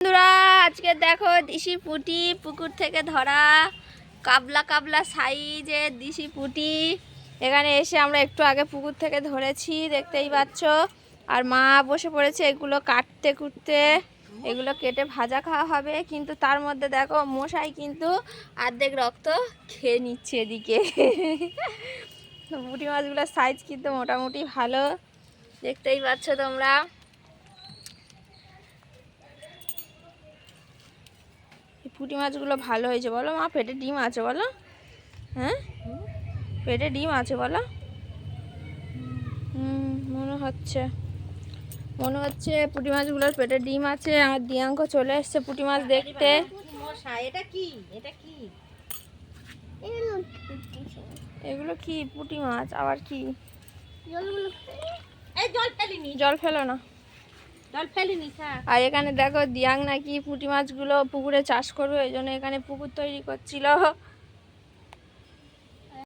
বন্ধুরা, আজকে দেখো দিশি পুটি পুকুর থেকে ধরা কাবলা কাবলা সাইজের দিশি পুটি। এখানে এসে আমরা একটু আগে পুকুর থেকে ধরেছি, দেখতেই পাচ্ছ। আর মা বসে পড়েছে এগুলো কাটতে কুটতে। এগুলো কেটে ভাজা খাওয়া হবে, কিন্তু তার মধ্যে দেখো মশাই কিন্তু অর্ধেক রক্ত খেয়ে নিচ্ছে এদিকে। পুঁটি মাছগুলোর সাইজ কিন্তু মোটামুটি ভালো। দেখতেই পাচ্ছ তোমরা। পুঁটি মাছগুলো ভালো হয়েছে বলো মা পেটে ডিম আছে বলো। হ্যাঁ? পেটে ডিম আছে বলো। হুম মনে হচ্ছে। মনে হচ্ছে পুঁটি মাছগুলোর পেটে ডিম আছে আর দিয়াঙ্ক চলে এসছে পুঁটি মাছ দেখতে। মশা এটা কি? এটা কি? এগুলো কি পুঁটি মাছ? আবার কি? জল ফেলো না। আর এখানে দেখো দিয়াং নাকি পুঁটি মাছগুলো পুকুরে চাষ করবে, ওই জন্য এখানে পুকুর তৈরি করছিল।